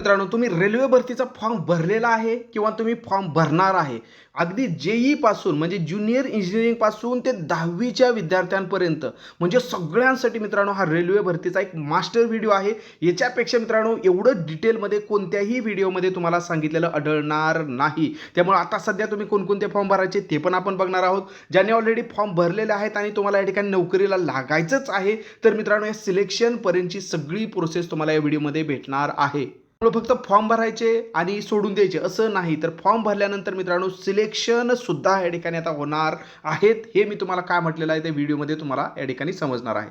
मित्रांनो तुम्ही रेल्वे भरतीचा फॉर्म भरलेला आहे किंवा तुम्ही फॉर्म भरणार आहे. अगदी जेई पासून म्हणजे ज्युनियर इंजिनिअरिंगपासून ते दहावीच्या विद्यार्थ्यांपर्यंत म्हणजे सगळ्यांसाठी मित्रांनो हा रेल्वे भरतीचा एक मास्टर व्हिडिओ आहे. याच्यापेक्षा मित्रांनो एवढं डिटेलमध्ये कोणत्याही व्हिडिओमध्ये तुम्हाला सांगितलेलं आढळणार नाही. त्यामुळे आता सध्या तुम्ही कोणकोणते फॉर्म भरायचे ते पण आपण बघणार आहोत. ज्याने ऑलरेडी फॉर्म भरलेले आहेत आणि तुम्हाला या ठिकाणी नोकरीला लागायचंच आहे तर मित्रांनो या सिलेक्शनपर्यंतची सगळी प्रोसेस तुम्हाला या व्हिडिओमध्ये भेटणार आहे. फक्त फॉर्म भरायचे आणि सोडून द्यायचे असं नाही. तर फॉर्म भरल्यानंतर मित्रांनो सिलेक्शन सुद्धा या ठिकाणी आता होणार आहेत. हे मी तुम्हाला काय म्हटलेलं आहे त्या व्हिडिओमध्ये तुम्हाला या ठिकाणी समजणार आहे.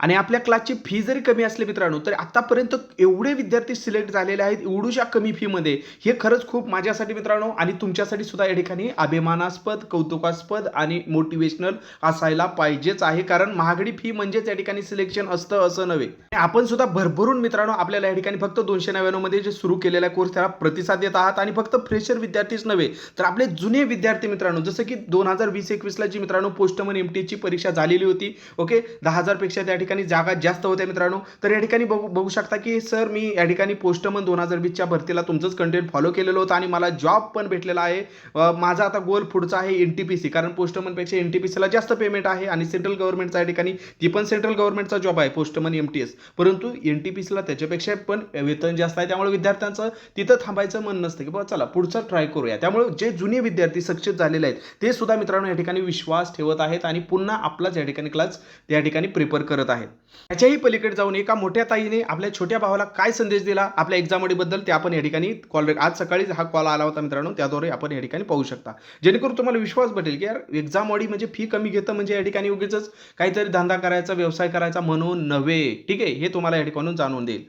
आणि आपल्या क्लासची फी जरी कमी असली मित्रांनो तर आतापर्यंत एवढे विद्यार्थी सिलेक्ट झालेले आहेत एवढूशा कमी फीमध्ये हे खरंच खूप माझ्यासाठी मित्रांनो आणि तुमच्यासाठी सुद्धा या ठिकाणी अभिमानास्पद कौतुकास्पद आणि मोटिवेशनल असायला पाहिजेच आहे. कारण महागडी फी म्हणजेच या ठिकाणी सिलेक्शन असतं असं नव्हे. आपण सुद्धा भरभरून मित्रांनो आपल्याला या ठिकाणी फक्त दोनशे नव्याण्णवमध्ये जे सुरू केलेला कोर्स त्याला प्रतिसाद देत आहात आणि फक्त फ्रेशर विद्यार्थीच नव्हे. तर आपले जुने विद्यार्थी मित्रांनो जसं की दोन हजार वीस एकवीसला जी मित्रांनो पोस्टमन एम टीची परीक्षा झालेली होती ओके दहा हजारपेक्षा त्या ठिकाणी ठिकाणी जागा जास्त होत्या मित्रांनो तर या ठिकाणी बघू बघू शकता की सर मी या ठिकाणी पोस्टमन दोन हजार वीसच्या भरतीला तुमचंच कंटेंट फॉलो केलेलं होतं आणि मला जॉब पण भेटलेला आहे. माझा आता गोल पुढचा आहे एन टी पी सी कारण पोस्टमनपेक्षा एन टी पी सीला जास्त पेमेंट आहे आणि सेंट्रल गव्हर्नमेंटचा या ठिकाणी ती पण सेंट्रल गव्हर्नमेंटचा जॉब आहे पोस्टमन एम टी एस परंतु एन टी पी सीला त्याच्यापेक्षा पण वेतन जास्त आहे त्यामुळे विद्यार्थ्यांचं तिथं थांबायचं मन नसतं की बाबा चला पुढचा ट्राय करूया. त्यामुळे जे जुने विद्यार्थी सक्सेस झालेले आहेत ते सुद्धा मित्रांनो या ठिकाणी विश्वास ठेवत आहेत आणि पुन्हा आपलाच या ठिकाणी क्लास त्या ठिकाणी प्रिपेअर करत आहेत. त्याच्याही पलीकडे जाऊन एका मोठ्या ताईने आपल्या छोट्या भावाला काय संदेश दिला आपल्या एक्झामबद्दल ते आपण या ठिकाणी कॉल आज सकाळी हा कॉल आला होता मित्रांनो त्याद्वारे आपण या ठिकाणी पाहू शकता. जेणेकरून तुम्हाला विश्वास भेटेल की यार एक्झाम ऑडी म्हणजे फी कमी घेतं म्हणजे या ठिकाणी उगीच काहीतरी धंदा करायचा व्यवसाय करायचा म्हणून नव्हे. ठीक आहे? हे तुम्हाला या ठिकाणून जाणून देईल.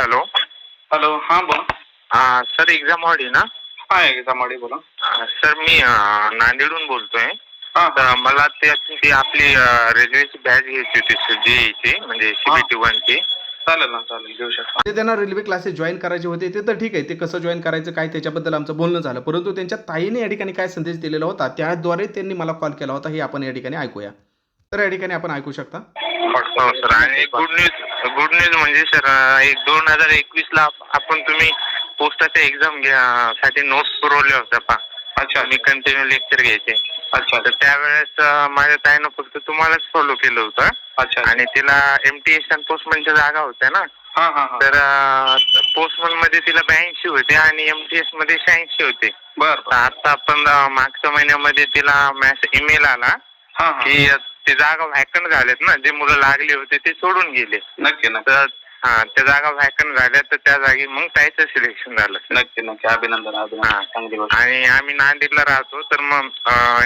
हॅलो. हॅलो हां बोला. हा सर एक्झाम हॉडी ना? हां एक्झामवाडी बोला. सर मी नांदेडहून बोलतोय. हां तर मला ते आपली रेल्वेची बॅच घ्यायची होती जेईची म्हणजे सीबीटी वनची चालेल ना चालेल घेऊ शकता. ते त्यांना रेल्वे क्लासेस जॉईन करायचे होते ते तर ठीक आहे ते कसं जॉईन करायचं काय त्याच्याबद्दल आमचं बोलणं झालं. परंतु त्यांच्या ताईने या ठिकाणी काय संदेश दिलेला होता त्याद्वारे त्यांनी मला कॉल केला होता हे आपण या ठिकाणी ऐकूया. तर या ठिकाणी आपण ऐकू शकता. हो सर आणि गुड न्यूज गुड न्यूज म्हणजे सर एक दोन हजार एकवीस ला आप- आपण तुम्ही पोस्टाच्या एक्झामसाठी नोट्स पुरवल्या होत्या पा. अच्छा मी कंटिन्यू लेक्चर घ्यायचे. अच्छा. तर त्यावेळेस अं, माझ्या ताईनं फक्त तुम्हालाच फॉलो केलं होतं. अच्छा आणि तिला एम टी एस आणि पोस्टमनच्या जागा होत्या ना? हां हां हां. तर पोस्टमनमध्ये तिला ब्याऐंशी होते आणि एम टी एसमध्ये शहाऐंशी होते. बरं तर बरं आता आपण अं, मागच्या महिन्यामध्ये तिला मॅसेज ईमेल आला हां हां. की अं, ते जागा व्हॅकंट झालेत ना जे मुलं लागले होते ते सोडून गेले. नक्की नक्की. तर हा त्या जागा व्हॅकंट झाल्या तर त्या जागी मग त्याचं सिलेक्शन झालं. नक्की नक्की. अभिनंदन अभिनंदन. चांगली गोष्ट. आणि आम्ही नांदेडला राहतो तर मग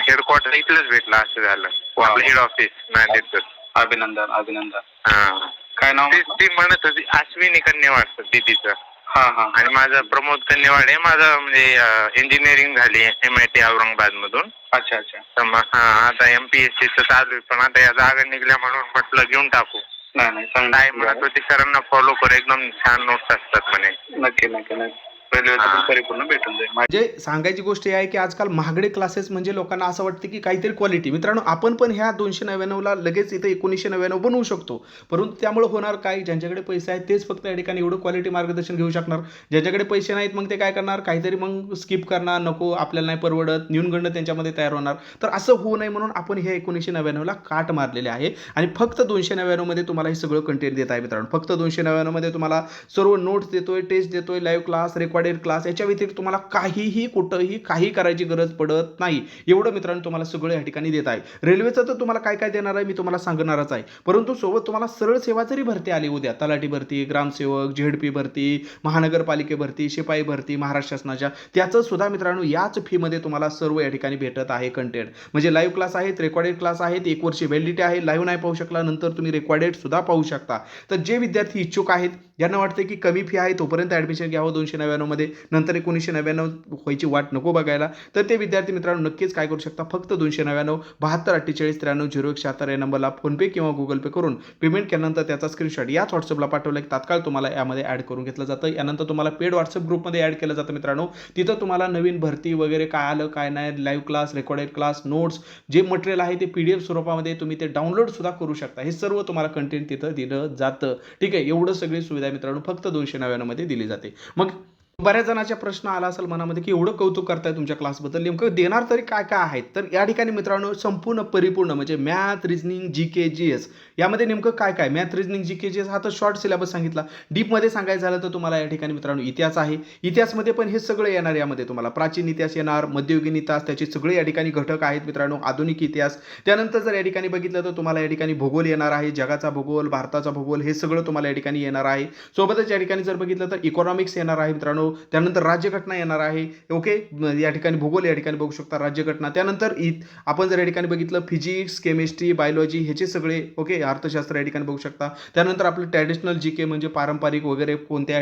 हेडक्वार्टर इथलंच भेटलं असं झालं. आपलं हेड ऑफिस नांदेडचं. अभिनंदन अभिनंदन. हा. काय नाव? ती ती म्हणत होती अश्विनी कन्यावाड दीदीचं. हां हां आणि माझं प्रमोद कन्यवाड आहे. माझं म्हणजे इंजिनिअरिंग झाली एम आय टी औरंगाबाद मधून अच्छा अच्छा. तर मग हा आता एम पी एस सीचं चालू आहे पण आता या जागा निघल्या म्हणून म्हटलं घेऊन टाकू. नाही नाही काय चांगली म्हणत होती सरांना फॉलो कर एकदम छान नोट्स असतात म्हणे नक्की नक्की नक्की. परिपूर्ण भेटून जाईल. म्हणजे सांगायची गोष्ट ही आहे की आजकाल महागडे क्लासेस म्हणजे लोकांना असं वाटतं की काहीतरी क्वालिटी मित्रांनो आपण पण ह्या दोनशे नव्याण्णवला लगेच इथं एकोणीसशे नव्याण्णव बनवू शकतो. परंतु त्यामुळे होणार काय? ज्यांच्याकडे पैसे आहेत तेच फक्त या ठिकाणी एवढं क्वालिटी मार्गदर्शन घेऊ शकणार. ज्यांच्याकडे पैसे नाहीत मग ते काय करणार? काहीतरी मग स्किप करणार नको आपल्याला नाही परवडत न्यूनगंड त्यांच्यामध्ये तयार होणार. तर असं होऊ नये म्हणून आपण हे एकोणीसशे नव्याण्णवला काट मारलेले आहे. आणि फक्त दोनशे नव्याण्णवमध्ये तुम्हाला हे सगळं कंटेंट देत आहे मित्रांनो. फक्त दोनशे नव्याण्णवमध्ये तुम्हाला सर्व नोट्स देतोय टेस्ट देतोय लाईव्ह क्लास रेकॉर्डेड क्लास याच्या व्यतिरिक्त तुम्हाला काहीही कुठंही काही करायची गरज पडत नाही. एवढं मित्रांनो तुम्हाला सगळं या ठिकाणी देत आहे. रेल्वेचं तर तुम्हाला काय काय देणार आहे मी तुम्हाला सांगणारच आहे. परंतु सोबत तुम्हाला सरळ सेवा जरी भरती आली उद्या तलाठी भरती ग्रामसेवक झेडपी भरती महानगरपालिके भरती शिपाई भरती महाराष्ट्र शासनाच्या त्याचं सुद्धा मित्रांनो याच फीमध्ये तुम्हाला सर्व या ठिकाणी भेटत आहे कंटेंट म्हणजे लाईव्ह क्लास आहेत रेकॉर्डेड क्लास आहेत एक वर्षी व्हॅलिडिटी आहे लाईव्ह नाही पाहू शकला नंतर तुम्ही रेकॉर्डेड सुद्धा पाहू शकता. तर जे विद्यार्थी इच्छुक आहेत ज्यांना वाटतं की कमी फी आहे तोपर्यंत ॲडमिशन घ्यावं दोनशे नव्याण्णव नव्याण्णवमध्ये नंतर एकोणीसशे नव्याण्णव व्हायची वाट नको बघायला. तर ते विद्यार्थी मित्रांनो नक्कीच काय करू शकता? फक्त दोनशे नव्याण्णव बहात्तर अठ्ठेचाळीस त्र्याण्णव झिरो एक शहात्तर या नंबरला फोनपे किंवा गुगल पे करून पेमेंट केल्यानंतर त्याचा स्क्रीनशॉट याच व्हॉट्सअपला पाठवला. की तात्काळ तुम्हाला यामध्ये ॲड करून घेतलं जातं. यानंतर तुम्हाला पेड व्हॉट्सअप ग्रुपमध्ये ॲड केलं जातं मित्रांनो. तिथं तुम्हाला नवीन भरती वगैरे काय आलं काय नाही live class recorded class notes जे मटेरियल आहे ते पी डी एफ स्वरूपामध्ये तुम्ही ते डाउनलोड सुद्धा करू शकता. हे सर्व तुम्हाला कंटेंट तिथं दिलं जातं. ठीक आहे? एवढं सगळी सुविधा मित्रांनो फक्त दोनशे नव्याण्णवमध्ये दिली जाते. मग बऱ्याच जणांचा प्रश्न आला असेल मनामध्ये की एवढं कौतुक करताय तुमच्या क्लासबद्दल नेमकं देणार तरी काय काय आहेत? तर या ठिकाणी मित्रांनो संपूर्ण परिपूर्ण म्हणजे math reasoning G K G S यामध्ये नेमकं काय काय? Math reasoning G K G S हा तर शॉर्ट सिलेबस सांगितला. डीपमध्ये सांगायचं झालं तर तुम्हाला या ठिकाणी मित्रांनो इतिहास आहे. इतिहासमध्ये पण हे सगळं येणार यामध्ये तुम्हाला. प्राचीन इतिहास येणार मध्ययुगीन इतिहास त्याचे सगळे या ठिकाणी घटक आहेत मित्रांनो आधुनिक इतिहास. त्यानंतर जर या ठिकाणी बघितलं तर तुम्हाला या ठिकाणी भूगोल येणार आहे जगाचा भूगोल भारताचा भूगोल हे सगळं तुम्हाला या ठिकाणी येणार आहे. सोबतच या ठिकाणी जर बघितलं तर इकॉनॉमिक्स येणार आहे मित्रांनो. त्यानंतर राज्यघटना येणार आहे. ओके? या ठिकाणी भूगोल या ठिकाणी बघू शकता राज्यघटना. त्यानंतर इ आपण जर या ठिकाणी बघितलं फिजिक्स केमिस्ट्री बायोलॉजी ह्याचे सगळे ओके? अर्थशास्त्र या ठिकाणी बघू शकता. त्यानंतर आपलं ट्रॅडिशनल जी के म्हणजे पारंपरिक वगैरे कोणत्या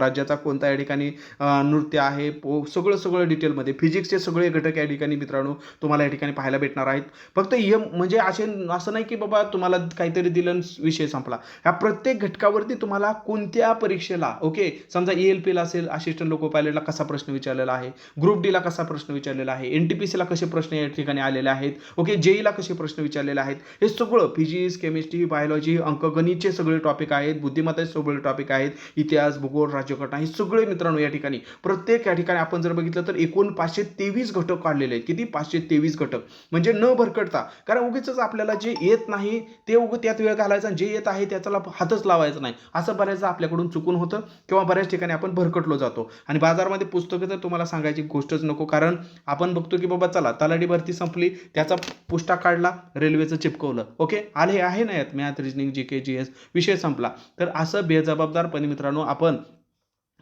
राज्याचा कोणता या ठिकाणी नृत्य आहे पो सगळं सगळं डिटेलमध्ये फिजिक्सचे सगळे घटक या ठिकाणी मित्रांनो तुम्हाला या ठिकाणी पाहायला भेटणार आहेत. फक्त एम म्हणजे असे असं नाही की बाबा तुम्हाला काहीतरी दिलं विषय संपला. ह्या प्रत्येक घटकावरती तुम्हाला कोणत्या परीक्षेला ओके समजा ई ए एल पीला असेल असिस्टंट लोको पायलटला कसा प्रश्न विचारलेला आहे ग्रुप डीला कसा प्रश्न विचारलेला आहे एन टी पी सीला कसे प्रश्न या ठिकाणी आलेले आहेत ओके जेईला कसे प्रश्न विचारलेले आहेत हे सगळं फिजिक्स केमिस्ट्री बायोलॉजी अंकगणितचे सगळे टॉपिक आहेत बुद्धिमत्ताचे सगळे टॉपिक आहेत इतिहास भूगोल राज्यघटना हे सगळे मित्रांनो या ठिकाणी. प्रत्येक या ठिकाणी आपण जर बघितलं तर एकूण पाचशे तेवीस घटक काढलेले आहेत. किती? पाचशे तेवीस घटक. म्हणजे न भरकटता. कारण उगीच आपल्याला जे येत नाही ते उगं त्यात वेळ घालायचा जे येत आहे त्याचा हातच लावायचा नाही. असं बऱ्याचदा आपल्याकडून चुकून होतं किंवा बऱ्याच ठिकाणी आपण भरकटलो जातो. आणि बाजारामध्ये पुस्तकं तर तुम्हाला सांगायची गोष्टच नको. कारण आपण बघतो की बाबा चला तलाठी भरती संपली त्याचा पुष्टा काढला रेल्वेचं चिपकवलं. ओके? आले आहे? ना यात? Math reasoning G K G S विषय संपला. तर असं बेजबाबदारपणे मित्रांनो आपण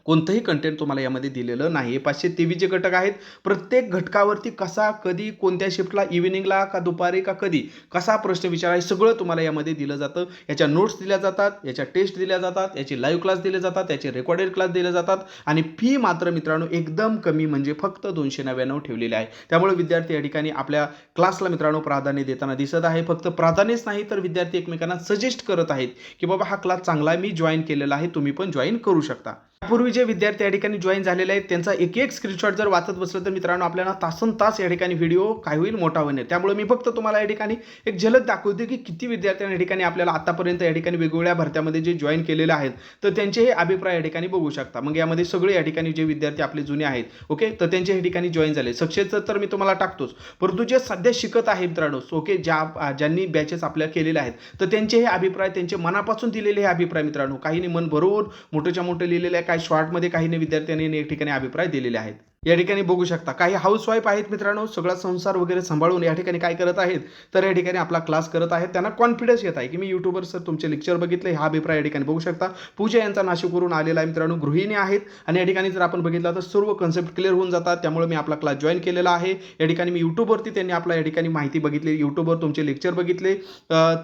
कोणतंही कंटेंट तुम्हाला यामध्ये दिलेलं नाही पाचशे तेवीस जे घटक आहेत प्रत्येक घटकावरती कसा कधी कोणत्या शिफ्टला इव्हिनिंगला का दुपारी का कधी कसा प्रश्न विचारा हे सगळं तुम्हाला यामध्ये दिलं जातं. याच्या नोट्स दिल्या जातात याच्या टेस्ट दिल्या जातात याचे लाईव्ह क्लास दिले जातात याचे रेकॉर्डेड क्लास दिले जातात. आणि फी मात्र मित्रांनो एकदम कमी म्हणजे फक्त दोनशे नव्याण्णव ठेवलेली आहे. त्यामुळे विद्यार्थी या ठिकाणी आपल्या क्लासला मित्रांनो प्राधान्य देताना दिसत आहे. फक्त प्राधान्यच नाही तर विद्यार्थी एकमेकांना सजेस्ट करत आहेत की बाबा हा क्लास चांगला आहे मी जॉईन केलेला आहे तुम्ही पण जॉईन करू शकता. यापूर्वी जे विद्यार्थी या ठिकाणी जॉईन झालेले आहेत त्यांचा एक एक स्क्रीनशॉट जर वाचत बसलं तर मित्रांनो आपल्याला तासन तास या ठिकाणी व्हिडिओ काय होईल? मोठा होईल. त्यामुळे मी फक्त तुम्हाला या ठिकाणी एक झलक दाखवते की किती विद्यार्थ्यांना या ठिकाणी आपल्याला आतापर्यंत या ठिकाणी वेगवेगळ्या भरत्यामध्ये जे जॉईन केलेले आहेत तर त्यांचे हे अभिप्राय या ठिकाणी बघू शकता. मग यामध्ये सगळे या ठिकाणी जे विद्यार्थी आपले जुने आहेत ओके तर त्यांचे या ठिकाणी जॉईन झाले. सक्सेसचं तर मी तुम्हाला टाकतोच. परंतु जे सध्या शिकत आहे मित्रांनो ओके ज्या ज्यांनी बॅचेस आपल्या केलेले आहेत तर त्यांचे हे अभिप्राय त्यांचे मनापासून दिलेले हे अभिप्राय मित्रांनो काहींनी मन भरवून मोठ्याच्या मोठे लिहिलेले आहे काही शॉर्टमध्ये काहींनी विद्यार्थ्यांनी अनेक ठिकाणी अभिप्राय दिलेले आहेत. या ठिकाणी बघू शकता. काही हाऊसवाईफ आहेत मित्रांनो सगळा संसार वगैरे सांभाळून या ठिकाणी काय करत आहेत तर या ठिकाणी आपला क्लास करत आहेत. त्यांना कॉन्फिडन्स येत आहे की मी युट्यूबर सर तुमचे लेक्चर बघितले हा अभिप्राय या ठिकाणी बघू शकता. पूजा यांचा नाशिकवरून आलेला आहे मित्रांनो गृहिणी आहेत. आणि या ठिकाणी जर आपण बघितला तर सर्व कन्सेप्ट क्लिअर होऊन जातात. त्यामुळे मी आपला क्लास जॉईन केलेला आहे. या ठिकाणी मी युट्यूबवरती त्यांनी आपला या ठिकाणी माहिती बघितली. युट्यूबवर तुमचे लेक्चर बघितले.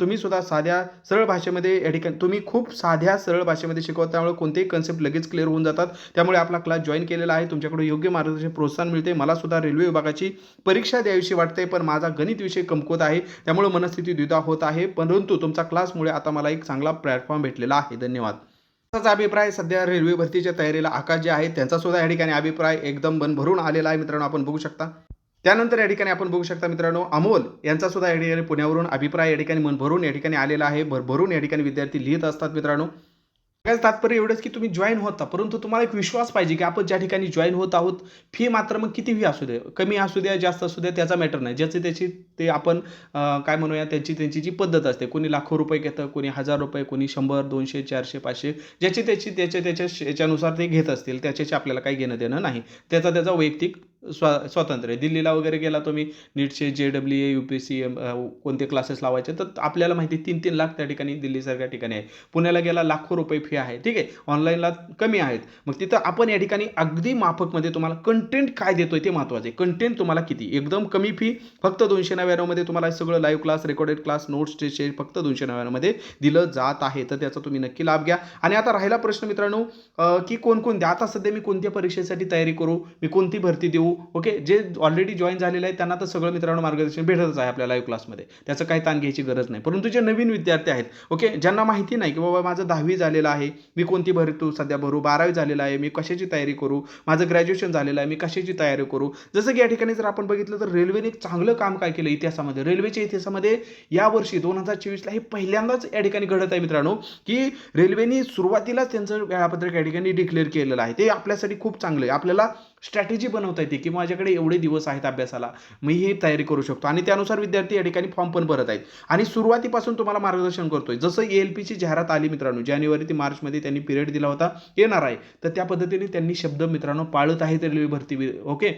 तुम्ही सुद्धा साध्या सरळ भाषेमध्ये या ठिकाणी तुम्ही खूप साध्या सरळ भाषेमध्ये शिकवता त्यामुळे कोणतेही कन्सेप्ट लगेच क्लिअर होऊन जातात. त्यामुळे आपला क्लास जॉईन केलेला आहे. तुमच्याकडे योग्य मार्ग मार्गदर्शन प्रोत्साहन मिळते. मला सुद्धा रेल्वे विभागाची परीक्षा द्यावीशी वाटते पण माझा गणित विषय कमकुवत आहे. त्यामुळे मनस्थिती द्विधा होत आहे. परंतु तुमचा क्लासमुळे आता मला एक चांगला प्लॅटफॉर्म भेटलेला आहे. धन्यवाद. असाच अभिप्राय सध्या रेल्वे भरतीच्या तयारीला आकाश जे आहे त्यांचा सुद्धा या ठिकाणी अभिप्राय एकदम बन भरून आलेला आहे. मित्रांनो आपण बघू शकता. त्यानंतर या ठिकाणी आपण बघू शकता मित्रांनो अमोल यांचा सुद्धा या ठिकाणी पुण्यावरून अभिप्राय या ठिकाणी मन भरून या ठिकाणी आलेला आहे. भरभरून या ठिकाणी विद्यार्थी लिहित असतात मित्रांनो. तात्पर्य एवढंच की तुम्ही जॉईन होता. परंतु तुम्हाला एक विश्वास पाहिजे की आपण ज्या ठिकाणी जॉईन होत आहोत फी मात्र मग किती फी असू दे कमी असू द्या जास्त असू द्या त्याचा मॅटर नाही. ज्याची त्याची ते आपण काय म्हणूया त्याची त्यांची जी पद्धत असते. कोणी लाखो रुपये घेतं कोणी हजार रुपये कोणी शंभर दोनशे चारशे पाचशे ज्याची त्याची त्याच्या त्याच्या याच्यानुसार ते घेत असतील त्याच्याशी आपल्याला काही घेणं देणं नाही. त्याचा त्याचा वैयक्तिक स्वा स्वातंत्र्य. आहे दिल्लीला वगैरे गेला तुम्ही नीटचे जे W A U P C C कोणते क्लासेस लावायचे तर आपल्याला माहिती आहे, तीन तीन लाख त्या ठिकाणी दिल्लीसारख्या ठिकाणी आहे. पुण्याला गेला लाखो रुपये फी आहे. ठीक आहे? ऑनलाईनला कमी आहेत. मग तिथं आपण या ठिकाणी अगदी माफकमध्ये तुम्हाला कंटेंट काय देतोय ते महत्त्वाचं आहे. कंटेंट तुम्हाला किती? एकदम कमी फी फक्त दोनशे नव्याण्णवमध्ये तुम्हाला सगळं live class recorded class notes test फक्त दोनशे नव्याण्णवमध्ये दिलं जात आहे. तर त्याचा तुम्ही नक्की लाभ घ्या. आणि आता राहिला प्रश्न मित्रांनो की कोणकोणत्या आता सध्या मी कोणत्या परीक्षेसाठी तयारी करू? मी कोणती भरती देऊ? ओके जे ऑलरेडी जॉईन झालेले आहेत त्यांना तर सगळं मित्रांनो मार्गदर्शन भेटतच आहे आपल्या लाईव्ह क्लासमध्ये त्याचं काही ताण घ्यायची गरज नाही. परंतु जे नवीन विद्यार्थी आहेत ओके ज्यांना माहिती नाही की बाबा माझं दहावी झालेलं आहे मी कोणती भरतू सध्या भरू बारावी झालेलं आहे मी कशाची तयारी करू माझं ग्रॅज्युएशन झालेलं आहे मी कशाची तयारी करू? जसं की या ठिकाणी जर आपण बघितलं तर रेल्वेने एक चांगलं काम काय केलं इतिहासामध्ये? रेल्वेच्या इतिहासामध्ये यावर्षी दोन हजार चोवीसला हे पहिल्यांदाच या ठिकाणी घडत आहे मित्रांनो की रेल्वेने सुरुवातीलाच त्यांचं वेळापत्रक या ठिकाणी डिक्लेअर केलेलं आहे. ते आपल्यासाठी खूप चांगलं आहे. आपल्याला स्ट्रॅटेजी बनवता येते की माझ्याकडे एवढे दिवस आहेत अभ्यासाला मी ही तयारी करू शकतो. आणि त्यानुसार विद्यार्थी या ठिकाणी फॉर्म पण भरत आहेत. आणि सुरुवातीपासून तुम्हाला मार्गदर्शन करतोय. जसं ए एल पीची जाहिरात आली मित्रांनो जानेवारी ते मार्चमध्ये त्यांनी पिरियड दिला होता येणार आहे. तर त्या पद्धतीने त्यांनी शब्द मित्रांनो पाळत आहेत रेल्वे भरती ओके?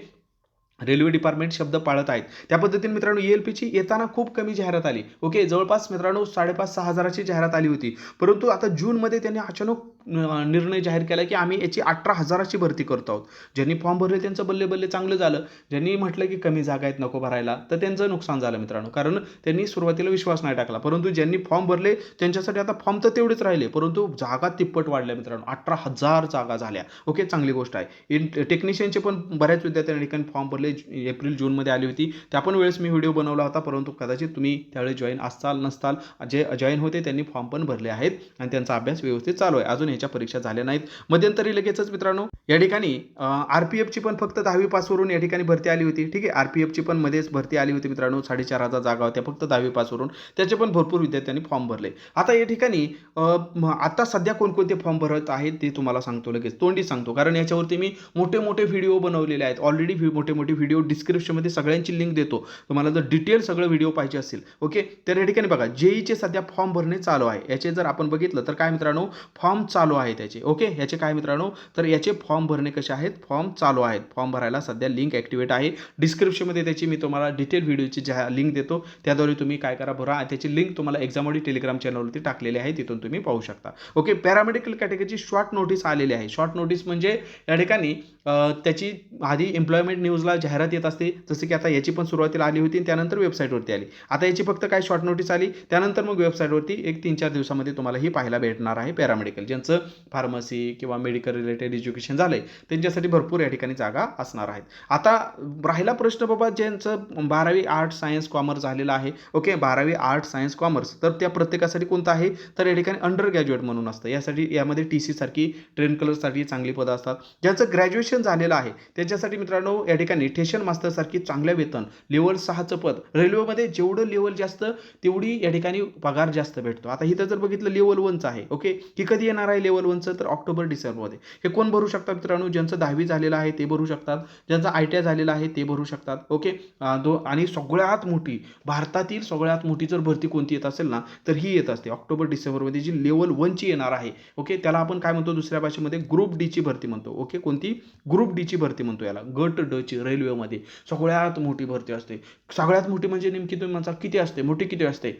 रेल्वे डिपार्टमेंट शब्द पाळत आहेत. त्या पद्धतीने मित्रांनो E एल पीची येताना खूप कमी जाहिरात आली ओके? जवळपास मित्रांनो साडेपाच सहा हजाराची जाहिरात आली होती. परंतु आता जूनमध्ये त्यांनी अचानक निर्णय जाहीर केला की आम्ही याची अठरा हजाराची भरती करतो आहोत. ज्यांनी फॉर्म भरले त्यांचं बल्ले बल्ले चांगलं झालं. ज्यांनी म्हटलं की कमी जागा आहेत नको भरायला तर त्यांचं नुकसान झालं मित्रांनो. कारण त्यांनी सुरुवातीला विश्वास नाही टाकला. परंतु ज्यांनी फॉर्म भरले त्यांच्यासाठी आता फॉर्म तर तेवढेच राहिले. परंतु जागा तिप्पट वाढल्या मित्रांनो. अठरा हजार जागा झाल्या. ओके चांगली गोष्ट आहे. इन टेक्निशियनचे पण बऱ्याच विद्यार्थ्यांनी ठिकाणी फॉर्म भरले. एप्रिल जूनमध्ये आली होती. त्या पण वेळेस मी व्हिडिओ बनवला होता. परंतु कदाचित तुम्ही त्यावेळेस जॉईन असताल नसताल जे जॉईन होते त्यांनी फॉर्म पण भरले आहेत. आणि त्यांचा अभ्यास व्यवस्थित चालू आहे. अजून याच्या परीक्षा झाल्या नाहीत. मध्यंतरी लगेचच मित्रांनो या ठिकाणी आर पी एफची पण फक्त दहावी पासवरून या ठिकाणी भरती आली होती. ठीक आहे आर पी एफची पण मध्येच भरती आली होती मित्रांनो साडेचार हजार जागा होत्या फक्त दहावी पासवरून त्याचे पण भरपूर विद्यार्थ्यांनी फॉर्म भरले. आता या ठिकाणी आता सध्या कोणकोणते फॉर्म भरत आहेत ते तुम्हाला सांगतो लगेच. तोंडी सांगतो कारण याच्यावरती मी मोठे मोठे व्हिडिओ बनवलेले आहेत. ऑलरेडी मोठे मोठे व्हिडिओ डिस्क्रिप्शनमध्ये सगळ्यांची लिंक देतो. तुम्हाला जर डिटेल सगळं व्हिडिओ पाहिजे असेल ओके? तर या ठिकाणी बघा जेईचे सध्या फॉर्म भरणे चालू आहे. याचे जर आपण बघितलं तर काय मित्रांनो फॉर्म चालू चालू आहे त्याचे. ओके याचे काय मित्रांनो? तर याचे फॉर्म भरणे कसे आहेत? फॉर्म चालू आहेत. फॉर्म भरायला सध्या लिंक ॲक्टिवेट आहे. डिस्क्रिप्शनमध्ये त्याची मी तुम्हाला डिटेल व्हिडिओची ज्या लिंक देतो त्याद्वारे तुम्ही काय करा भरा. त्याची लिंक तुम्हाला एक्झामोडी टेलिग्राम चॅनलवरती टाकलेली आहे. तिथून तुम्ही पाहू शकता. ओके पॅरामेडिकल कॅटेगरीची शॉर्ट नोटीस आलेली आहे. शॉर्ट नोटीस म्हणजे या ठिकाणी त्याची आधी एम्प्लॉयमेंट न्यूजला जाहिरात येत असते. जसं की आता याची पण सुरुवातीला आली होती आणि त्यानंतर वेबसाईटवरती आली. आता याची फक्त काय शॉर्ट नोटीस आली त्यानंतर मग वेबसाईटवरती एक तीन चार दिवसामध्ये तुम्हाला ही पाहायला भेटणार आहे पॅरामेडिकल ज्यांचं फार्मसी किंवा मेडिकल रिलेटेड एज्युकेशन झालं आहे त्यांच्यासाठी भरपूर या ठिकाणी जागा असणार आहेत. आता राहिला प्रश्न बाबा ज्यांचं बारावी आर्ट सायन्स कॉमर्स झालेलं आहे. ओके बारावी आर्ट सायन्स कॉमर्स तर त्या प्रत्येकासाठी कोणतं आहे? तर या ठिकाणी अंडर ग्रॅज्युएट म्हणून असतं. यासाठी यामध्ये टी सीसारखी ट्रेन कलरसाठी चांगली पदं असतात. ज्यांचं ग्रॅज्युएशन झालेलं आहे. त्याच्यासाठी मित्रांनो या ठिकाणी ठेशन मास्तरसारखी चांगल्या वेतन लेवल सहाचं पद रेल्वेमध्ये जेवढं लेवल जास्त तेवढी या ठिकाणी पगार जास्त भेटतो. आता इथं जर बघितलं लेवल वनचं आहे ओके की कधी येणार आहे लेवल वनचं तर ऑक्टोबर डिसेंबरमध्ये. हे कोण भरू शकतात मित्रांनो? ज्यांचं दहावी झालेलं आहे ते भरू शकतात. ज्यांचं आय टी आय झालेलं आहे ते भरू शकतात ओके दो आणि सगळ्यात मोठी भारतातील सगळ्यात मोठी जर भरती कोणती येत असेल ना तर ही येत असते. ऑक्टोबर डिसेंबरमध्ये जी लेवल वनची येणार आहे ओके त्याला आपण काय म्हणतो? दुसऱ्या भाषेमध्ये ग्रुप डीची भरती म्हणतो ओके कोणती? ग्रुप डीची भरती म्हणतो याला. गट डची रेल्वेमध्ये सगळ्यात मोठी भरती असते. सगळ्यात मोठी म्हणजे नेमकी तुम्ही म्हणता किती असते? मोठी किती असते?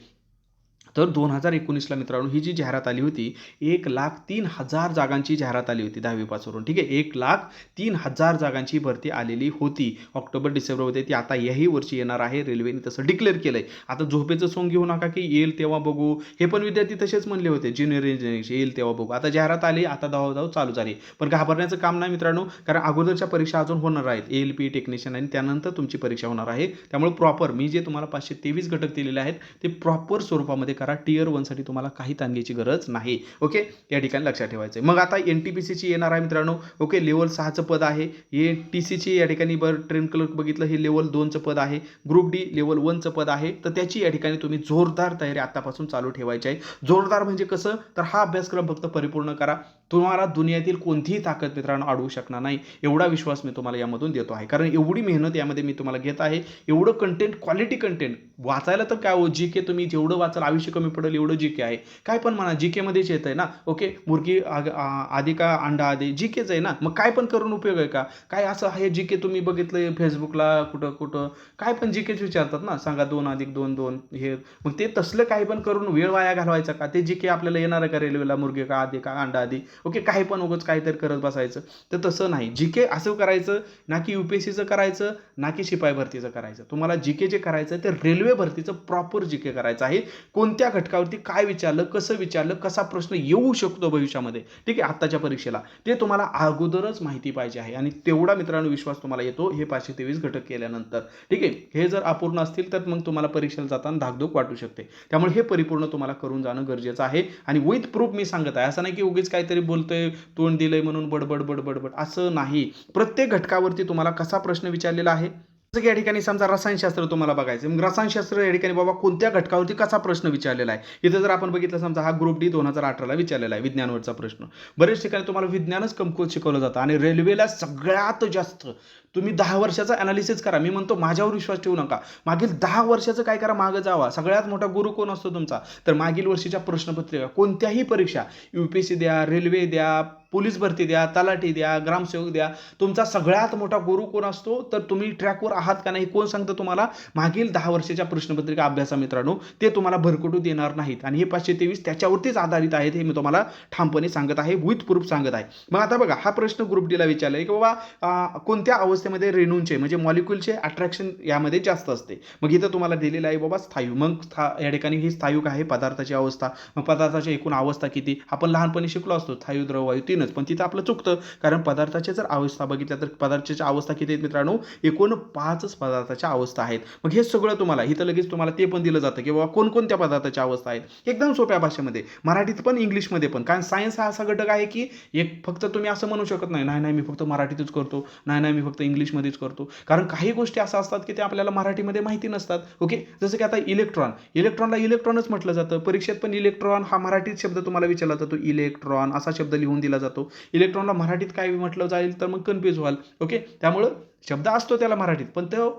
तर दोन हजार एकोणीसला मित्रांनो ही जी जाहिरात आली होती एक लाख तीन हजार जागांची जाहिरात आली होती दहावी पासवरून ठीक आहे? एक लाख तीन हजार जागांची भरती आलेली होती ऑक्टोबर डिसेंबरमध्ये ती आता याही वर्षी येणार आहे. रेल्वेने तसं डिक्लेअर केलं आहे आता झोपेचं सोंग घेऊ नका की येईल तेव्हा बघू. हे पण विद्यार्थी तसेच म्हणले होते ज्युनियर इंजिनिअरिंगचे येईल तेव्हा बघू. आता जाहिरात आली आता धावधाव चालू झाली. पण घाबरण्याचं काम नाही मित्रांनो कारण अगोदरच्या परीक्षा अजून होणार आहेत. एल पी टेक्निशियन आणि त्यानंतर तुमची परीक्षा होणार आहे. त्यामुळे प्रॉपर मी जे तुम्हाला पाचशे तेवीस घटक दिलेले आहेत ते प्रॉपर स्वरूपामध्ये करा. टीयर वनसाठी तुम्हाला काही तांगेची गरज नाही. ओके या ठिकाणी लक्षात ठेवायचं आहे मग आता एन टी पी सीची येणार आहे मित्रांनो. ओके लेवल सहाचं पद आहे. हे टी सीची या ठिकाणी बर ट्रेन क्लर्क बघितलं. हे लेवल दोनचं पद आहे. ग्रुप डी लेवल वनचं पद आहे. तर त्याची या ठिकाणी तुम्ही जोरदार तयारी आतापासून चालू ठेवायची आहे. जोरदार म्हणजे कसं? तर हा अभ्यासक्रम फक्त परिपूर्ण करा. तुम्हाला दुनियातील कोणतीही ताकद मित्रांनो अडवू शकणार नाही. एवढा विश्वास मी तुम्हाला यामधून देतो आहे. कारण एवढी मेहनत यामध्ये मी तुम्हाला घेत आहे. एवढं कंटेंट क्वालिटी कंटेंट वाचायला तर काय हो जी के तुम्ही जेवढं वाचाल आयुष्य कमी पडेल एवढं जी के आहे. काय पण म्हणा जी केमध्येच येत आहे ना. ओके मुर्गी आग- आधी का अंडा आधी जी केच आहे ना. मग काय पण करून उपयोग आहे का? काय असं आहे जी के तुम्ही बघितलं फेसबुकला कुठं कुठं? काय पण जी केच विचारतात ना. सांगा दोन अधिक दोन दोन हे. मग ते तसलं काही पण करून वेळ वाया घालवायचा का? ते जी के आपल्याला येणार आहे का रेल्वेला मुर्गी का आधी का अंडा आधी ओके काही पण उगंच काहीतरी करत बसायचं. तर तसं नाही. जी के असं करायचं ना की यू पी एस सीचं करायचं ना की शिपाई भरतीचं करायचं. तुम्हाला जी के जे करायचं ते रेल्वे भरतीचं प्रॉपर जी के करायचं आहे. कोणत्या घटकावरती काय विचारलं कसं विचारलं कसा प्रश्न येऊ शकतो भविष्यामध्ये? ठीक आहे आत्ताच्या परीक्षेला. ते तुम्हाला अगोदरच माहिती पाहिजे आहे. आणि तेवढा मित्रांनो विश्वास तुम्हाला येतो हे पाचशे तेवीस घटक केल्यानंतर. ठीक आहे हे जर अपूर्ण असतील तर मग तुम्हाला परीक्षेला जाताना धाकधूक वाटू शकते. त्यामुळे हे परिपूर्ण तुम्हाला करून जाणं गरजेचं आहे. आणि विथ प्रूफ मी सांगत आहे. असं नाही की उगीच काहीतरी बोलतोय तोंड दिलंय म्हणून बडबड बडबड बड असं नाही. प्रत्येक घटकावरती तुम्हाला कसा प्रश्न विचारलेला आहे? जसं की या ठिकाणी समजा रसायनशास्त्र तुम्हाला बघायचं मग रसायनशास्त्र या ठिकाणी बाबा कोणत्या घटकावरती कसा प्रश्न विचारलेला आहे? इथं जर आपण बघितलं समजा हा ग्रुप डी दोन हजार अठराला विचारलेला आहे विज्ञानवरचा प्रश्न. बरेच ठिकाणी तुम्हाला विज्ञानच कमकुवत शिकवलं जातं आणि रेल्वेला सगळ्यात जास्त तुम्ही दहा वर्षाचा अनालिसिस करा. मी म्हणतो माझ्यावर विश्वास ठेवू नका. मागील दहा वर्षाचं काय करा मागं जावा. सगळ्यात मोठा गुरु कोण असतो तुमचा? तर मागील वर्षीच्या प्रश्नपत्रिका कोणत्याही परीक्षा यू पी एस सी द्या रेल्वे द्या पोलीस भरती द्या तलाठी द्या ग्रामसेवक द्या तुमचा सगळ्यात मोठा गुरु कोण असतो? तर तुम्ही ट्रॅकवर आहात का नाही कोण सांगतं तुम्हाला? मागील दहा वर्षाच्या प्रश्नपत्रिका अभ्यासा मित्रांनो ते तुम्हाला भरकटू देणार नाहीत. आणि हे पाचशे तेवीस त्याच्यावरतीच आधारित आहेत हे मी तुम्हाला ठामपणे सांगत आहे विथ प्रूफ सांगत आहे. मग आता बघा हा प्रश्न ग्रुप डीला विचारला आहे की बाबा कोणत्या अवस्थेत अवस्थेमध्ये रेणूंचे म्हणजे मॉलिक्युलचे अट्रॅक्शन यामध्ये जास्त असते. मग इथं तुम्हाला दिलेलं आहे बाबा स्थायू. मग स्था या ठिकाणी ही स्थायूक आहे पदार्थाची अवस्था. मग पदार्थाची एकूण अवस्था किती? आपण लहानपणी शिकलो असतो स्थायू द्रव वायू तीनच. पण तिथं आपलं चुकतं. कारण पदार्थाच्या जर अवस्था बघितल्या तर पदार्थाच्या अवस्था किती आहेत मित्रांनो? एकूण पाचच पदार्थाच्या अवस्था आहेत. मग हे सगळं तुम्हाला इथं लगेच तुम्हाला ते पण दिलं जातं की बाबा कोणकोणत्या पदार्थाच्या अवस्था आहेत. एकदम सोप्या भाषेमध्ये. मराठीत पण इंग्लिशमध्ये पण. कारण सायन्स हा असा घटक आहे की एक फक्त तुम्ही असं म्हणू शकत नाही. नाही नाही मी फक्त मराठीतच करतो. नाही नाही मी फक्त इंग्लिशमध्येच करतो. कारण काही गोष्टी अशा असतात की ते आपल्याला मराठीमध्ये माहिती नसतात. ओके जसं की आता इलेक्ट्रॉन इलेक्ट्रॉनला इलेक्ट्रॉनच म्हटलं जातं. परीक्षेत पण इलेक्ट्रॉन हा मराठीत शब्द तुम्हाला विचारला जातो. इलेक्ट्रॉन असा शब्द लिहून दिला जातो. इलेक्ट्रॉनला मराठीत काय म्हटलं जाईल तर मग कन्फ्यूज व्हाल. ओके त्यामुळं शब्द असतो त्याला मराठीत. पण तो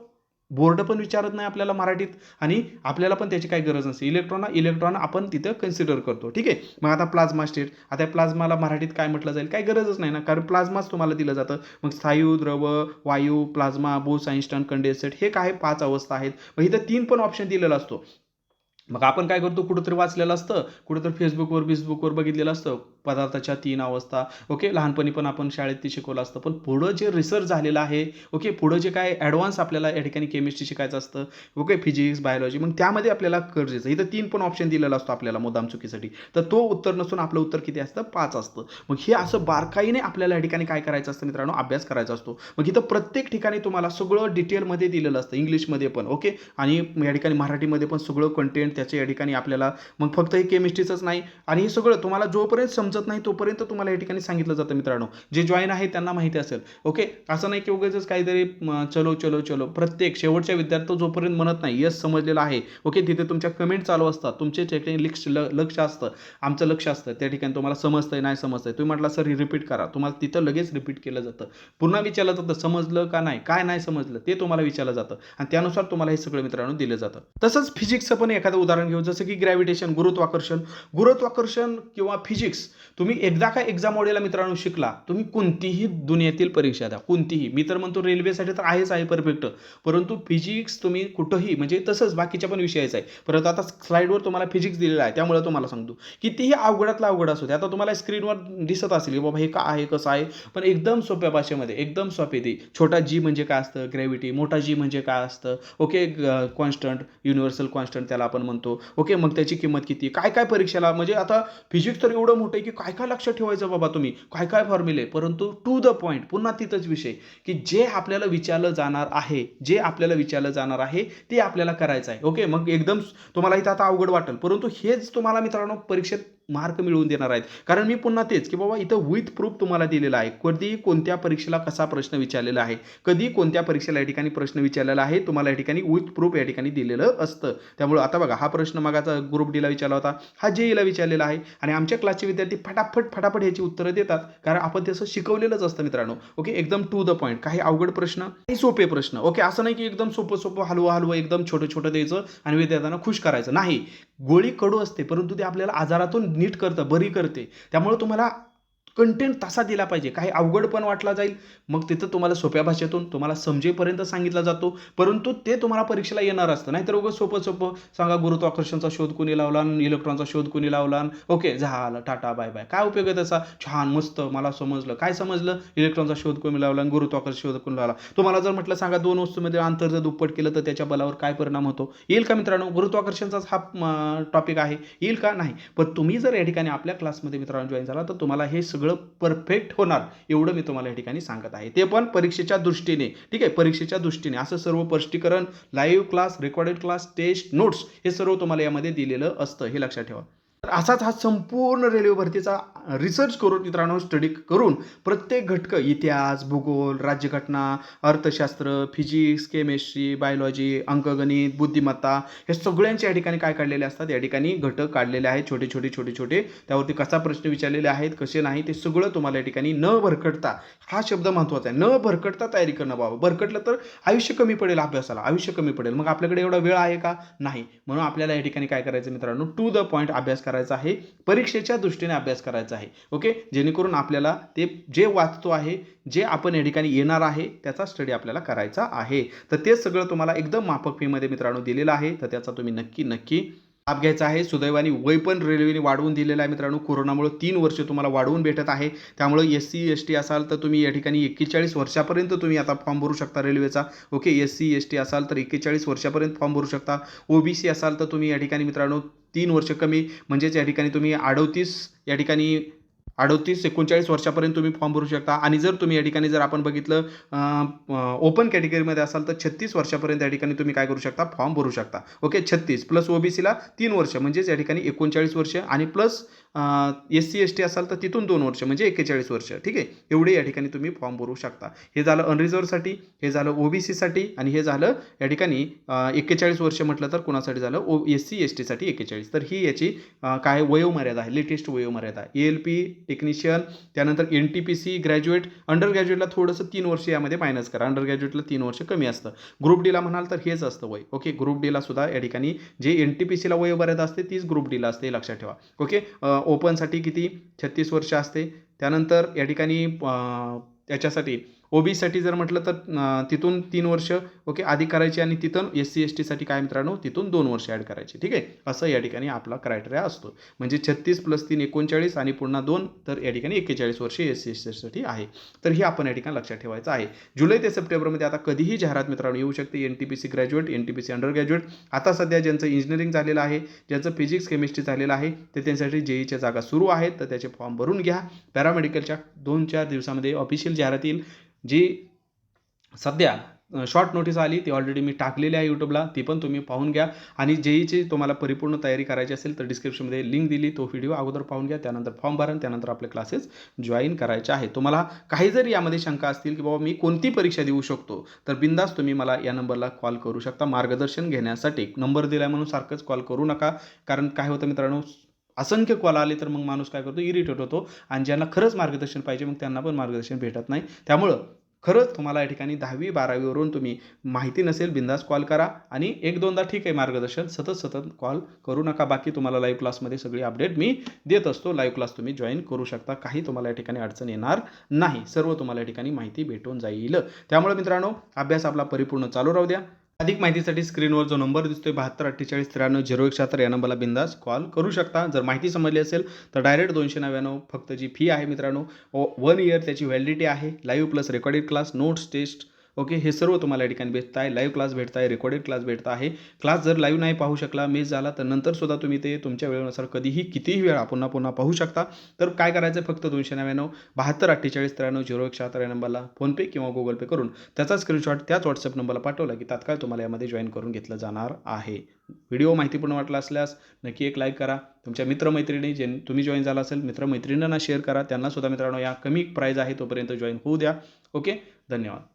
बोर्ड पण विचारत नाही आपल्याला मराठीत आणि आपल्याला पण त्याची काही गरज नसते. इलेक्ट्रॉन इलेक्ट्रॉन आपण तिथं कन्सिडर करतो. ठीक आहे? मग आता प्लाझ्मा स्टेट आता प्लाझ्माला मराठीत काय म्हटलं जाईल? काही गरजच नाही ना कारण प्लाझ्माच तुम्हाला दिलं जातं. मग स्थायू द्रव वायू प्लाझ्मा बोस आइन्स्टन कंडेन्सेट हे काय पाच अवस्था आहेत. मग इथं तीन पण ऑप्शन दिलेला असतो. मग आपण काय करतो? कुठंतरी वाचलेलं असतं. कुठंतरी फेसबुकवर फेसबुकवर बघितलेलं असतं. पदार्थाच्या तीन अवस्था. ओके लहानपणी पण आपण शाळेत ते शिकवलं असतं. पण पुढं जे रिसर्च झालेलं आहे ओके पुढं जे काय ॲडव्हान्स आपल्याला या ठिकाणी केमिस्ट्री शिकायचं असतं ओके फिजिक्स बायोलॉजी मग त्यामध्ये आपल्याला गरजेचं इथं तीन पण ऑप्शन दिलेला असतो आपल्याला मुद्दाम चुकीसाठी. तर तो उत्तर नसून आपलं उत्तर किती असतं? पाच असतं. मग हे असं बारकाईने आपल्याला या ठिकाणी काय करायचं असतं मित्रांनो? अभ्यास करायचा असतो. मग इथं प्रत्येक ठिकाणी तुम्हाला सगळं डिटेलमध्ये दिलेलं असतं. इंग्लिशमध्ये पण ओके आणि या ठिकाणी मराठीमध्ये पण सगळं कंटेंट त्याच्या या ठिकाणी आपल्याला मग फक्त हे केमिस्ट्रीचंच नाही आणि हे सगळं तुम्हाला जोपर्यंत समजत नाही तोपर्यंत तुम्हाला या ठिकाणी सांगितलं जातं मित्रांनो. जे जॉईन आहे त्यांना माहिती असेल. ओके असं नाही की उगाच काहीतरी चलो चलो चलो. प्रत्येक शेवटच्या विद्यार्थी जोपर्यंत म्हणत नाही यस समजलेलं आहे. ओके तिथे तुमच्या कमेंट चालू असतात. तुमचे ठिकाणी लक्ष ल- लक्ष असतं आमचं लक्ष असतं त्या ठिकाणी तुम्हाला समजतंय नाही समजतंय तुम्ही म्हटलं सर रिपीट करा. तुम्हाला तिथं लगेच रिपीट केलं जातं. पुन्हा विचारलं जातं समजलं का नाही? काय नाही समजलं? ते तुम्हाला विचारलं जातं. आणि त्यानुसार तुम्हाला हे सगळं मित्रांनो दिलं जातं. तसंच फिजिक्सचं पण एखादं उदाहरण घेऊ जसं की ग्रॅव्हिटेशन गुरुत्वाकर्षण. गुरुत्वाकर्षण किंवा फिजिक्स तुम्ही एकदा का एक्झाम मॉडेलला मित्रांनो शिकला तुम्ही कोणतीही दुनियेतील परीक्षा द्या कोणतीही. मी तर म्हणतो रेल्वेसाठी तर आहेच आहे परफेक्ट परंतु फिजिक्स तुम्ही कुठंही म्हणजे तसंच बाकीच्या पण विषयाचं आहे. परंतु आता स्लाईडवर तुम्हाला फिजिक्स दिलेला आहे त्यामुळे तुम्हाला सांगतो. कितीही अवघडातला अवघड असू दे आता तुम्हाला स्क्रीनवर दिसत असेल की बाबा हे का आहे कसं आहे पण एकदम सोप्या भाषेमध्ये एकदम सोपे ते. छोटा जी म्हणजे काय असतं? ग्रॅव्हिटी मोठा जी म्हणजे काय असतं? ओके कॉन्स्टंट युनिव्हर्सल कॉन्स्टंट त्याला आपण म्हणतो. ओके मग त्याची किंमत किती? काय काय परीक्षेला? म्हणजे आता फिजिक्स तर एवढं मोठं आहे की काय काय लक्षात ठेवायचं बाबा तुम्ही? काय काय फॉर्म्युले परंतु टू द पॉईंट पुन्हा तिथंच विषय. की जे आपल्याला विचारलं जाणार आहे जे आपल्याला विचारलं जाणार आहे ते आपल्याला करायचं आहे. ओके मग एकदम तुम्हाला इथं आता अवघड वाटेल. परंतु हेच तुम्हाला मित्रांनो परीक्षेत मार्क मिळवून देणार आहेत. कारण मी पुन्हा तेच की बाबा इथं विथ प्रूफ तुम्हाला दिलेला आहे. कधी कोणत्या परीक्षेला कसा प्रश्न विचारलेला आहे कधी कोणत्या परीक्षेला या ठिकाणी प्रश्न विचारलेला आहे तुम्हाला या ठिकाणी विथ प्रूफ या ठिकाणी दिलेलं असतं. त्यामुळं आता बघा हा प्रश्न मागाचा ग्रुप डीला विचारला होता हा जे ईला विचारलेला आहे आणि आमच्या क्लासचे विद्यार्थी फटाफट फटाफट याची उत्तरं देतात. कारण आपण तसं शिकवलेलंच असतं मित्रांनो. ओके एकदम टू द पॉईंट काही अवघड प्रश्न काही सोपे प्रश्न. ओके असं नाही की एकदम सोपं सोपं हलवं हलवं एकदम छोटं छोटं द्यायचं आणि विद्यार्थ्यांना खुश करायचं. नाही. गोळी कडू असते परंतु ते आपल्याला आजारातून नीट करतं बरी करते. त्यामुळे तुम्हाला कंटेंट तसा दिला पाहिजे. काही अवघड पण वाटला जाईल. मग तिथं तुम्हाला सोप्या भाषेतून तुम्हाला समजेपर्यंत सांगितला जातो. परंतु ते तुम्हाला परीक्षेला येणार असतं. नाहीतर उगं सोपं सोपं सांगा गुरुत्वाकर्षणचा शोध कोणी लावला इलेक्ट्रॉनचा शोध कोणी लावला? ओके झालं टाटा बाय बाय. काय उपयोग आहे त्याचा? छान मस्त मला समजलं. काय समजलं? इलेक्ट्रॉनचा शोध कोणी लावला गुरुत्वाकर्षण शोध कोणी लावला? तुम्हाला जर म्हटलं सांगा दोन वस्तूमध्ये अंतर जर दुप्पट केलं तर त्याच्या बलावर काय परिणाम होतो? येईल का मित्रांनो? गुरुत्वाकर्षणचाच हा टॉपिक आहे. येईल का? नाही. पण तुम्ही जर या ठिकाणी आपल्या क्लासमध्ये मित्रांनो जॉईन झाला तर तुम्हाला हे सगळं परफेक्ट होणार. एवढं मी तुम्हाला या ठिकाणी सांगत आहे. ते पण परीक्षेच्या दृष्टीने. ठीक आहे? परीक्षेच्या दृष्टीने. असं सर्व स्पष्टीकरण live class recorded class test notes हे सर्व तुम्हाला यामध्ये दिलेलं असतं. हे लक्षात ठेवा. तर असाच हा संपूर्ण रेल्वे भरतीचा रिसर्च करून मित्रांनो स्टडी करून प्रत्येक घटक इतिहास भूगोल राज्यघटना अर्थशास्त्र फिजिक्स केमिस्ट्री बायोलॉजी अंकगणित बुद्धिमत्ता हे सगळ्यांच्या या ठिकाणी काय काढलेले असतात? या ठिकाणी घटक काढलेले आहेत. छोटे छोटे छोटे छोटे. त्यावरती कसा प्रश्न विचारलेले आहेत कसे नाही ते सगळं तुम्हाला या ठिकाणी न भरकटता हा शब्द महत्त्वाचा आहे. न भरकटता तयारी करणं बाबा. भरकटलं तर आयुष्य कमी पडेल अभ्यासाला. आयुष्य कमी पडेल. मग आपल्याकडे एवढा वेळ आहे का? नाही. म्हणून आपल्याला या ठिकाणी काय करायचं मित्रांनो? टू द पॉईंट अभ्यास करायचा. करायचा आहे परीक्षेच्या दृष्टीने अभ्यास करायचा आहे. ओके जेणेकरून आपल्याला ते जे वाचतो आहे जे आपण या ठिकाणी येणार आहे त्याचा स्टडी आपल्याला करायचा आहे. तर तेच सगळं तुम्हाला एकदम माफक फीमध्ये मित्रांनो दिलेलं आहे. तर त्याचा तुम्ही नक्की नक्की लाभ घ्यायचा आहे. सुदैवाने वय पण रेल्वेने वाढवून दिलेलं आहे मित्रांनो. कोरोनामुळे तीन वर्ष तुम्हाला वाढवून भेटत आहे. त्यामुळे एस सी एस टी असाल तर तुम्ही या ठिकाणी एक्केचाळीस वर्षापर्यंत तुम्ही आता फॉर्म भरू शकता रेल्वेचा. Okay S C S T असाल तर एक्केचाळीस वर्षापर्यंत फॉर्म भरू शकता. ओ बी सी असाल तर तुम्ही या ठिकाणी मित्रांनो तीन वर्ष कमी. म्हणजेच या ठिकाणी तुम्ही अडतीस या ठिकाणी अडोतीस एकोणचाळीस वर्षापर्यंत तुम्ही फॉर्म भरू शकता. आणि जर तुम्ही या ठिकाणी जर आपण बघितलं ओपन कॅटेगरीमध्ये असाल तर छत्तीस वर्षापर्यंत या ठिकाणी तुम्ही काय करू शकता? फॉर्म भरू शकता. ओके छत्तीस प्लस ओ बी सीला तीन वर्ष म्हणजेच या ठिकाणी एकोणचाळीस वर्ष. आणि plus S C S T असाल तर तिथून दोन वर्ष म्हणजे एक्केचाळीस वर्ष. ठीक आहे? एवढे या ठिकाणी तुम्ही फॉर्म भरू शकता. हे झालं अनरिझर्वसाठी हे झालं ओ बी सीसाठी आणि हे झालं या ठिकाणी एक्केचाळीस वर्ष म्हटलं तर कोणासाठी झालं? ओ एस सी एस टीसाठी एक्केचाळीस. तर ही याची काय वयोमर्यादा आहे? लेटेस्ट वयोमर्यादा ए एल पी टेक्निशियन त्यानंतर N T P C graduate under ग्रॅज्युएटला थोडंसं तीन वर्ष यामध्ये मायनस करा. अंडर ग्रॅज्युएटला तीन वर्ष कमी असतं. ग्रुप डीला म्हणाल तर हेच असतं वय. ओके ग्रुप डीला सुद्धा या ठिकाणी जे एन टी पी सीला वय वयोमर्यादा असते तीच ग्रुप डीला असते. लक्षात ठेवा. ओके ओपनसाठी किती? छत्तीस वर्ष असते. त्यानंतर या ठिकाणी त्याच्यासाठी ओ बी सीसाठी जर म्हटलं तर तिथून तीन वर्ष ओके आधी करायची आणि तिथून एस सी एस टीसाठी काय मित्रांनो तिथून दोन वर्ष ॲड करायची ठीक आहे? असं या ठिकाणी आपला क्रायटेरिया असतो. म्हणजे छत्तीस प्लस तीन एकोणचाळीस आणि पुन्हा दोन तर या ठिकाणी एक्केचाळीस वर्ष एस सी एस टीसाठी आहे. तर हे आपण या ठिकाणी लक्षात ठेवायचं आहे. जुलै ते सप्टेंबरमध्ये आता कधीही जाहिरात मित्रांनो येऊ शकते. N T P C graduate N T P C under graduate आता सध्या ज्यांचं इंजिनिअरिंग झालेलं आहे ज्यांचं फिजिक्स केमिस्ट्री झालेलं आहे ते त्यांच्यासाठी जेईच्या जागा सुरू आहेत. तर त्याचे फॉर्म भरून घ्या. पॅरामेडिकलच्या दोन चार दिवसामध्ये ऑफिशियल जाहिरात येईल. जी सध्या शॉर्ट नोटीस आली ती ऑलरेडी मी टाकलेली आहे यूट्यूबला ती पण तुम्ही पाहून घ्या. आणि जेईची तुम्हाला परिपूर्ण तयारी करायची असेल तर डिस्क्रिप्शनमध्ये लिंक दिली तो व्हिडिओ अगोदर पाहून घ्या त्यानंतर फॉर्म भरा त्यानंतर आपले क्लासेस जॉईन करायचे आहे तुम्हाला काही जरी यामध्ये शंका असतील की बाबा मी कोणती परीक्षा देऊ शकतो तर बिंदास तुम्ही मला या नंबरला कॉल करू शकता. मार्गदर्शन घेण्यासाठी नंबर दिला म्हणून सारखंच कॉल करू नका. कारण काय होतं मित्रांनो असंख्य कॉल आले तर मग माणूस काय करतो? इरिटेट होतो. आणि ज्यांना खरंच मार्गदर्शन पाहिजे मग त्यांना पण मार्गदर्शन भेटत नाही. त्यामुळं खरंच तुम्हाला या ठिकाणी दहावी बारावीवरून तुम्ही माहिती नसेल बिंदास कॉल करा आणि एक दोनदा ठीक आहे मार्गदर्शन. सतत सतत कॉल करू नका. बाकी तुम्हाला लाईव्ह क्लासमध्ये सगळी अपडेट मी देत असतो. लाईव्ह क्लास तुम्ही जॉईन करू शकता. काही तुम्हाला या ठिकाणी अडचण येणार नाही. सर्व तुम्हाला या ठिकाणी माहिती भेटून जाईल. त्यामुळे मित्रांनो अभ्यास आपला परिपूर्ण चालू राहू द्या. अधिक माहितीसाठी स्क्रीनवर जो नंबर दिसतोय बहात्तर अठ्ठेचाळीस त्र्याण्णव झिरो एक शहात्तर या नंबरला बिंदास कॉल करू शकता. जर माहिती समजली असेल तर डायरेक्ट दोनशे नव्याण्णव फक्त जी फी आहे मित्रांनो वन इयर त्याची व्हॅलिडिटी आहे. Live plus recorded class notes test okay? हे सर्व तुम्हाला या ठिकाणी भेटत आहे. लाईव्ह क्लास भेटत आहे. रेकॉर्डेड क्लास भेटत आहे. क्लास जर लाईव्ह नाही पाहू शकला मिस झाला तर नंतर सुद्धा तुम्ही ते तुमच्या वेळेनुसार कधीही कितीही वेळा पुन्हा पुन्हा पाहू शकता. तर काय करायचं आहे फक्त दोनशे नव्याण्णव बहात्तर अठ्ठेचाळीस त्र्याण्णव झिरो एक शहात्तर या नंबरला फोनपे किंवा गुगल पे करून त्याचा स्क्रीनशॉट त्याच व्हॉट्सअप नंबरला पाठवला की तात्काळ तुम्हाला यामध्ये जॉईन करून घेतलं जाणार आहे. व्हिडिओ माहितीपूर्ण वाटला असल्यास नक्की एक लाईक करा. तुमच्या मित्रमैत्रिणी जे तुम्ही जॉईन झाला असेल मित्रमैत्रिणींना शेअर करा. त्यांना सुद्धा मित्रांनो या कमी प्राईज आहे तोपर्यंत जॉईन होऊ द्या. ओके धन्यवाद.